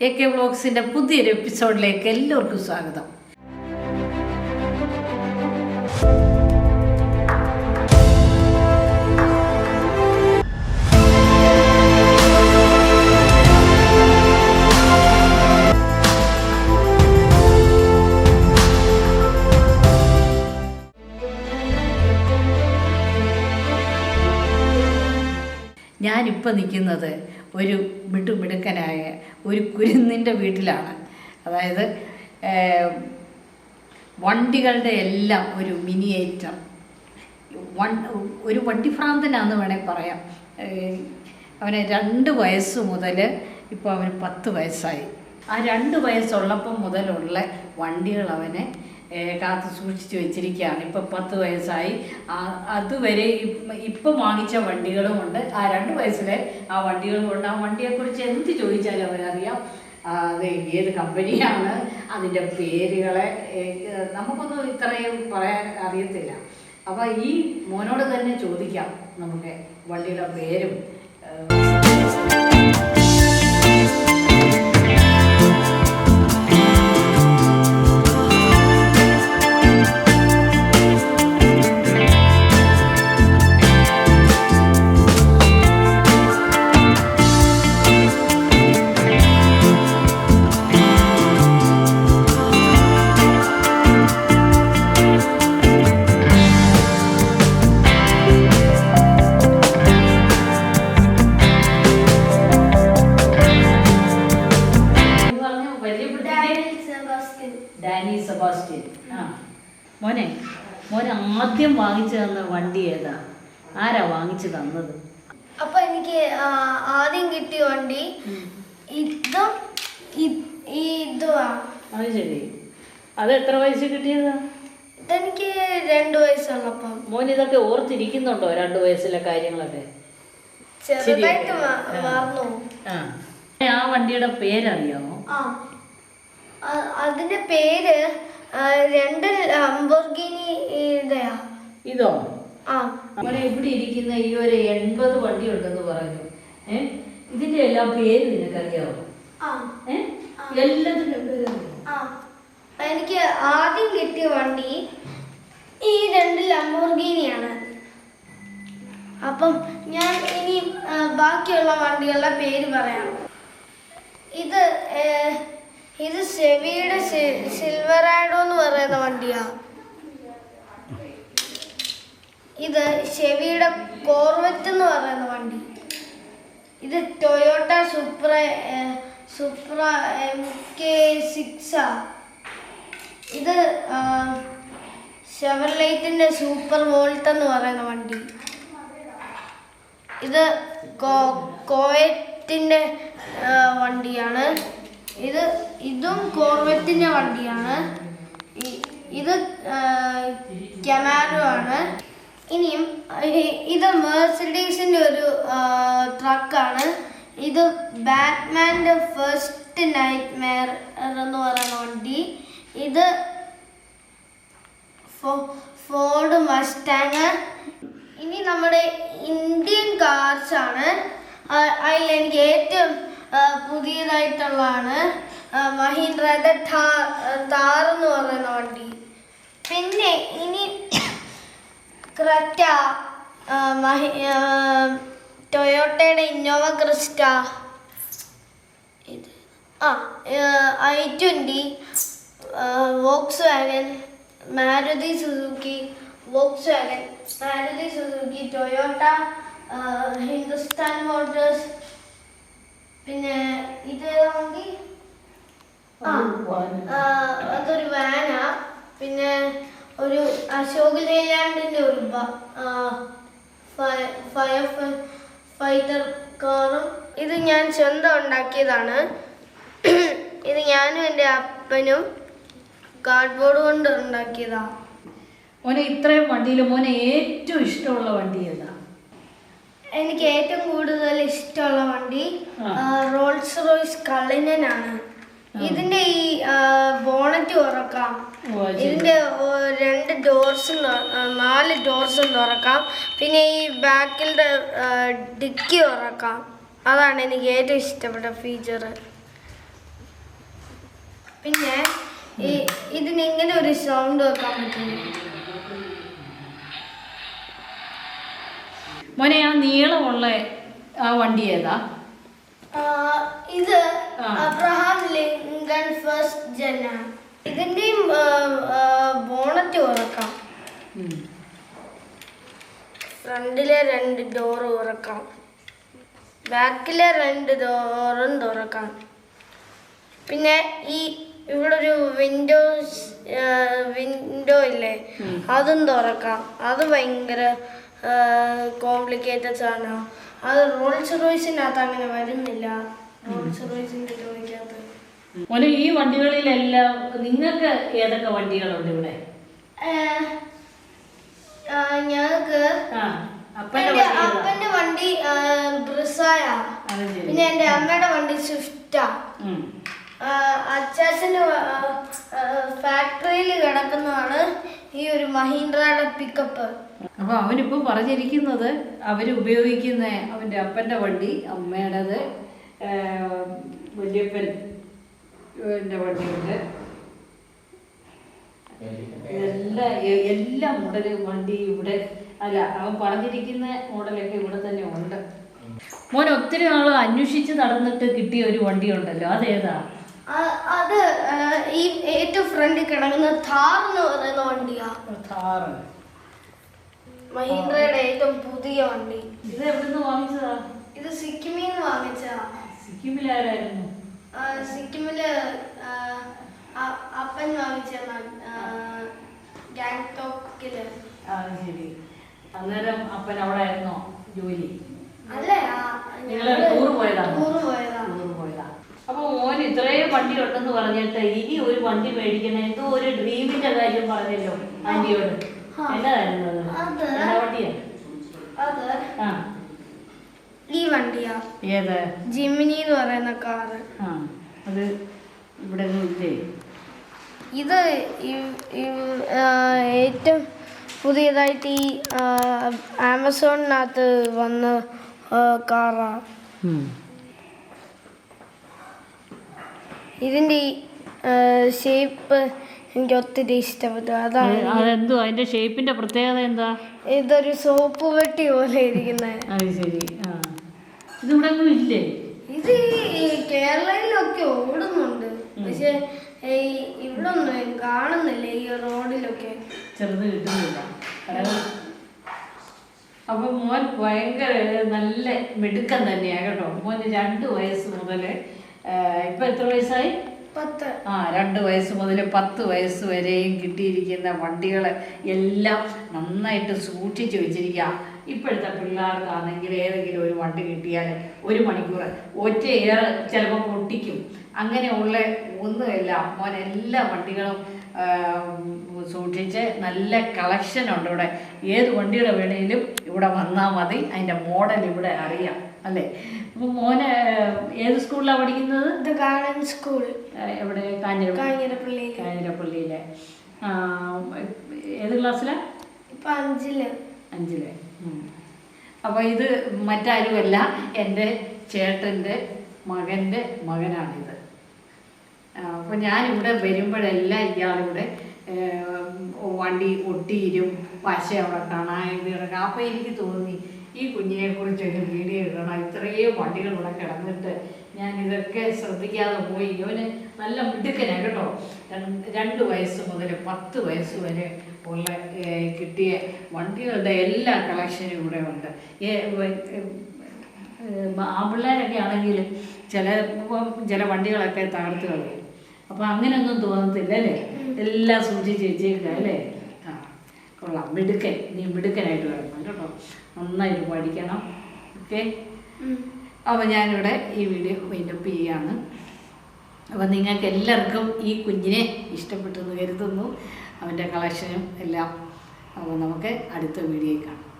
A K വ്ളോഗ്സിന്റെ പുതിയൊരു എപ്പിസോഡിലേക്ക് എല്ലാവർക്കും സ്വാഗതം. ഞാനിപ്പോൾ നിൽക്കുന്നത് ഒരു മിടുമിടുക്കനായ ഒരു കുരുന്നിന്റെ വീട്ടിലാണ്. അതായത് വണ്ടികളുടെ എല്ലാം ഒരു മിനിയേറ്റർ. വൺ ഒരു വണ്ടിഭ്രാന്തനാന്ന് വേണേൽ പറയാം. അവന് രണ്ട് വയസ്സ് മുതൽ ഇപ്പോൾ അവന് പത്ത് വയസ്സായി. ആ രണ്ട് വയസ്സുള്ളപ്പം മുതലുള്ള വണ്ടികൾ അവനെ കാത്ത് സൂക്ഷിച്ചു വെച്ചിരിക്കുകയാണ്. ഇപ്പം പത്ത് വയസ്സായി. അതുവരെ ഇപ്പം വാങ്ങിച്ച വണ്ടികളും ഉണ്ട്. ആ രണ്ട് വയസ്സിലെ ആ വണ്ടികളും ഉണ്ട്. ആ വണ്ടിയെക്കുറിച്ച് എന്ത് ചോദിച്ചാലും അവരറിയാം. അത് ഏത് കമ്പനിയാണ് അതിന്റെ പേരുകളെ നമുക്കൊന്നും ഇത്രയും പറയാൻ അറിയത്തില്ല. അപ്പോൾ ഈ മോനോട് തന്നെ ചോദിക്കാം നമുക്ക് വണ്ടിയുടെ പേരും മോനെ മോനെ ആദ്യം വാങ്ങിച്ചു തന്ന വണ്ടി ഏതാ? ആരാ വാങ്ങിച്ചു തന്നത്? അപ്പൊ എനിക്ക് ആദ്യം കിട്ടിയ വണ്ടി ഇതും ഇതുവാ. അത് ശരി. അത് എത്ര വയസ്സ് കിട്ടിയതാ? എനിക്ക് രണ്ടു വയസ്സുള്ളപ്പം. മോൻ ഇതൊക്കെ ഓർത്തിരിക്കുന്നുണ്ടോ രണ്ടു വയസ്സിലെ കാര്യങ്ങളൊക്കെ? ചെറുതായിട്ട്. ആ. മറന്നു. ആ. ആ വണ്ടിയുടെ പേരറിയാമോ അതിന്റെ പേര് രണ്ട് ലംബോർഗിനി ഇതയാ. ഇതോ? ആ. ഇവിടെ ഇരിക്കുന്ന ഈ ഒരു എൺപത് വണ്ടി ഉണ്ടെന്ന് പറഞ്ഞു. ഏ? ഇതിന്റെ എല്ലാം പേര് നിനക്കറിയാമോ ആ. ഏ? എല്ലാത്തിനും പേരറിയാമോ ആ. എനിക്ക് ആദ്യം കിട്ടിയ വണ്ടി ഈ രണ്ട് ലംബോർഗിനിയാണ് അപ്പം ഞാൻ ഇനി ബാക്കിയുള്ള വണ്ടികളുടെ പേര് പറയാം. ഇത് ഇത് സെവിയുടെ സിൽവറാഡോ എന്ന് പറയുന്ന വണ്ടിയാ. ഇത് ഷെവിയുടെ കോർവെറ്റ് എന്ന് പറയുന്ന വണ്ടി. ഇത് Toyota Supra Supra M K സിക്സാ. ഇത് ഷെവർലൈറ്റിന്റെ സൂപ്പർ വോൾട്ട് എന്ന് പറയുന്ന വണ്ടി. ഇത് കോ- കോയറ്റിന്റെ വണ്ടിയാണ്. ഇത് ഇതും കോർവെറ്റിന്റെ വണ്ടിയാണ്. ഇത് കെമാരോ ആണ്. ഇനിയും ഇത് മേഴ്സഡീസിന്റെ ഒരു ട്രക്കാണ്. ഇത് ബാറ്റ്മാന്റെ ഫസ്റ്റ് നൈറ്റ് മെയർ എന്ന് പറയുന്ന വണ്ടി. ഇത് ഫോർഡ് മസ്റ്റാങ്. ഇനി നമ്മുടെ ഇന്ത്യൻ കാർസ് ആണ് അതിൽ എനിക്ക് ഏറ്റവും പുതിയതായിട്ടുള്ളതാണ്. മഹീന്ദ്രയുടെ ഥാർ താർ എന്ന് പറയുന്ന വണ്ടി. പിന്നെ ഇനി ക്രറ്റ മഹി ടൊയോട്ടയുടെ ഇന്നോവ ക്രിസ്റ്റ. ആ I twenty Volkswagen Maruti Suzuki Volkswagen Maruti Suzuki Toyota Hindustan Motors പിന്നെ ഇത് വണ്ടി ആ, അതൊരു വാനാ പിന്നെ ഒരു അശോക് ലേലാൻഡിന്റെ ഒരു ഫയർ ഫൈറ്റർ കാറും. ഇത് ഞാൻ സ്വന്തം ഉണ്ടാക്കിയതാണ്. ഇത് ഞാനും എന്റെ അപ്പനും കാർഡ്ബോർഡ് കൊണ്ട് ഉണ്ടാക്കിയതാണ് മോനെ ഇത്രയും വണ്ടിയിൽ മോനെ ഏറ്റവും ഇഷ്ടമുള്ള വണ്ടി ഏതാ? എനിക്ക് ഏറ്റവും കൂടുതൽ ഇഷ്ടമുള്ള വണ്ടി റോൾസ് റോയ്സ് കള്ളിനനാണ് ഇതിന്റെ ഈ ബോണറ്റ് തുറക്കാം ഇതിന്റെ രണ്ട് ഡോർസ് നാല് ഡോർസും തുറക്കാം. പിന്നെ ഈ ബാക്കിലെ ഡിക്കി തുറക്കാം അതാണ് എനിക്ക് ഏറ്റവും ഇഷ്ടപ്പെട്ട ഫീച്ചർ പിന്നെ ഈ ഇതിന് ഇങ്ങനെ ഒരു സൗണ്ട് വെക്കാൻ പറ്റും. മോനെ ആ നീളമുള്ള ആ വണ്ടി ഏതാ? ഇത് അബ്രഹാം ലിങ്കൺ ഫസ്റ്റ് ജന. ഇതിന്റെയും ബോണറ്റ് ഉറക്കാം. ഫ്രണ്ടിലെ രണ്ട് ഡോർ ഉറക്കാം. ബാക്കിലെ രണ്ട് ഡോറും തുറക്കാം. പിന്നെ ഈ ഇവിടെ ഒരു വിൻഡോസ് വിൻഡോ ഇല്ലേ? അതും തുറക്കാം. അത് ഭയങ്കര കോംപ്ലിക്കേറ്റഡ് ആണ് അത് റോൾസ് റോയ്സിനകത്ത് അങ്ങനെ വരുന്നില്ല. റോൾസ് റോയ്സിന്റെ ജോലിക്കകത്ത്. മോനെ ഈ വണ്ടികളിലെല്ലാം നിങ്ങൾക്ക് ഏതൊക്കെ വണ്ടികളുണ്ട് ഇവിടെ? ഞങ്ങൾക്ക്? അപ്പന്റെ വണ്ടി ബ്രിസായ. പിന്നെ എന്റെ അമ്മയുടെ വണ്ടി സ്വിഫ്റ്റാ. അച്ചാച്ചന്റെ ഫാക്ടറിയിൽ കിടക്കുന്നതാണ്. ഈ ഒരു മഹീന്ദ്രയുടെ പിക്കപ്പ് അപ്പൊ അവനിപ്പോ പറഞ്ഞിരിക്കുന്നത് അവർ ഉപയോഗിക്കുന്ന അവന്റെ അപ്പന്റെ വണ്ടി അമ്മയുടേത് വല്യപ്പൻ വണ്ടിയുണ്ട്. എല്ലാ എല്ലാ മോഡൽ വണ്ടി ഇവിടെ അല്ല അവൻ പറഞ്ഞിരിക്കുന്ന മോഡലൊക്കെ ഇവിടെ തന്നെ ഉണ്ട്. മോൻ ഒത്തിരി നാൾ അന്വേഷിച്ച് നടന്നിട്ട് കിട്ടിയ ഒരു വണ്ടി ഉണ്ടല്ലോ അതേതാ? അത് ഈ ഏറ്റവും ഫ്രണ്ടിൽ കിടക്കുന്ന താർ എന്ന് പറയുന്ന വണ്ടിയാ. മഹീന്ദ്രയുടെ ഏറ്റവും പുതിയ വണ്ടി. ഇത് എവിടുന്ന് വാങ്ങിച്ചതാ? ഇത് സിക്കിമിൽ നിന്ന് വാങ്ങിച്ചതാ. സിക്കിമിലാരായിരുന്നു ആ, സിക്കിമിൽ അപ്പൻ വാങ്ങിച്ച ഗാങ്ടോക്കിൽ ശരി. അന്നേരം അപ്പൻ അവിടെ ആയിരുന്നോ? ജോലി? അല്ലേ? ടൂർ പോയതാ ടൂർ പോയതാ. ടൂർ പോയതാ. അപ്പൊ മോൻ ഇത്രയും വണ്ടി ഉണ്ടെന്ന് പറഞ്ഞിട്ട് ഇനി ഒരു വണ്ടി മേടിക്കണ? എന്തോ ഒരു ഡ്രീമിന്റെ കാര്യം പറഞ്ഞല്ലോ ആന്റിയോട് ആ. എന്നതായിരുന്നു അത് അത് എന്നാ വണ്ടിയാ? അത് ആ. ഈ വണ്ടിയാ. ഏത്? ജിമിനി എന്ന് പറയുന്ന കാറ് ആ അത് ഇവിടെ ഇല്ലേ? ഇത് ഏറ്റവും പുതിയതായിട്ട് ഈ ആമസോണിനകത്ത് വന്ന ആ, കാറാ ഇതിന്റെ ഈ ഷേപ്പ് എനിക്ക് ഒത്തിരി ഇഷ്ടപ്പെട്ടു. അതാണ് അതെന്തോ അതിന്റെ ഷേപ്പിന്റെ പ്രത്യേകത എന്താ? ഇതൊരു സോപ്പ് വെട്ടി പോലെ ഇരിക്കുന്നത് അത് ശരി ആ. ഇതിവിടെ ഒന്നും ഇല്ലേ? ഇത് ഈ കേരളയിലൊക്കെ ഓടുന്നുണ്ട്. പക്ഷെ ഇവിടെ ഒന്നും കാണുന്നില്ല ഈ റോഡിലൊക്കെ. ചെറുത് കിട്ടുന്നില്ല. അപ്പൊ മോൻ ഭയങ്കര നല്ല മിടുക്കൻ തന്നെയാ കേട്ടോ. മോന് രണ്ട് വയസ്സ് മുതൽ ഇപ്പൊ എത്ര വയസ്സായി? പത്ത്. ആ രണ്ട് വയസ്സ് മുതൽ പത്ത് വയസ്സ് വരെയും കിട്ടിയിരിക്കുന്ന വണ്ടികൾ എല്ലാം നന്നായിട്ട് സൂക്ഷിച്ചു വെച്ചിരിക്കുക ഇപ്പോഴത്തെ പിള്ളേർക്കാണെങ്കിൽ ഏതെങ്കിലും ഒരു വണ്ടി കിട്ടിയാൽ ഒരു മണിക്കൂർ ഒറ്റ ഇയർ ചിലപ്പോൾ പൊട്ടിക്കും. അങ്ങനെയുള്ള ഒന്നുമില്ല. മോൻ എല്ലാ വണ്ടികളും സൂക്ഷിച്ച് നല്ല കളക്ഷൻ ഉണ്ട് ഇവിടെ. ഏത് വണ്ടിയുടെ വേണേലും ഇവിടെ വന്നാൽ മതി. അതിന്റെ മോഡൽ ഇവിടെ അറിയാം. അല്ലേ? അപ്പോൾ മോന് ഏത് സ്കൂളിലാണ് പഠിക്കുന്നത്? സ്കൂൾ. എവിടെ? കാഞ്ഞിരപ്പള്ളി. കാഞ്ഞിരപ്പള്ളിയിലെ. ഏത് ക്ലാസ്സിലാ? ഇപ്പൊ അഞ്ചിൽ. അഞ്ചിൽ. അപ്പോൾ ഇത് മറ്റാരുമല്ല എന്റെ ചേട്ടന്റെ മകന്റെ മകനാണിത്. അപ്പോൾ ഞാനിവിടെ വരുമ്പോഴെല്ലാം ഇയാളിവിടെ വണ്ടി ഒട്ടിയിരും പശ അവിടെ കാണാൻ ഇത് കിടക്കാം അപ്പോൾ എനിക്ക് തോന്നി ഈ കുഞ്ഞിനെ കുറിച്ചൊരു വീഡിയോ ഇടണം. ഇത്രയും വണ്ടികൾ ഇവിടെ കിടന്നിട്ട് ഞാൻ ഇതൊക്കെ ശ്രദ്ധിക്കാതെ പോയി. ഇവന് നല്ല മിടുക്കനാണ് കേട്ടോ. രണ്ട് വയസ്സ് മുതൽ പത്ത് വയസ്സ് വരെ ഉള്ള കിട്ടിയ വണ്ടികളുടെ എല്ലാ കളക്ഷനും ഇവിടെ ഉണ്ട്. ആമ്പിള്ളേരൊക്കെ ആണെങ്കിൽ ചില ചില വണ്ടികളൊക്കെ തകർത്ത് കളയും. അപ്പം അങ്ങനെയൊന്നും തോന്നത്തില്ല അല്ലേ എല്ലാം സൂക്ഷിച്ച് വെച്ചേക്കുക അല്ലേ? ആ കൊള്ളാം. മിടുക്കൻ. നീ മിടുക്കനായിട്ട് വരണം കേട്ടോ. നന്നായിട്ട് പഠിക്കണം. ഓക്കെ അപ്പോൾ ഞാനിവിടെ ഈ വീഡിയോ വൈൻഡപ്പ് ചെയ്യുകയാണ്. അപ്പോൾ നിങ്ങൾക്ക് എല്ലാവർക്കും ഈ കുഞ്ഞിനെ ഇഷ്ടപ്പെട്ടെന്ന് കരുതുന്നു. അവന്റെ കളക്ഷനും എല്ലാം. അപ്പോൾ നമുക്ക് അടുത്ത വീഡിയോയിൽ കാണാം.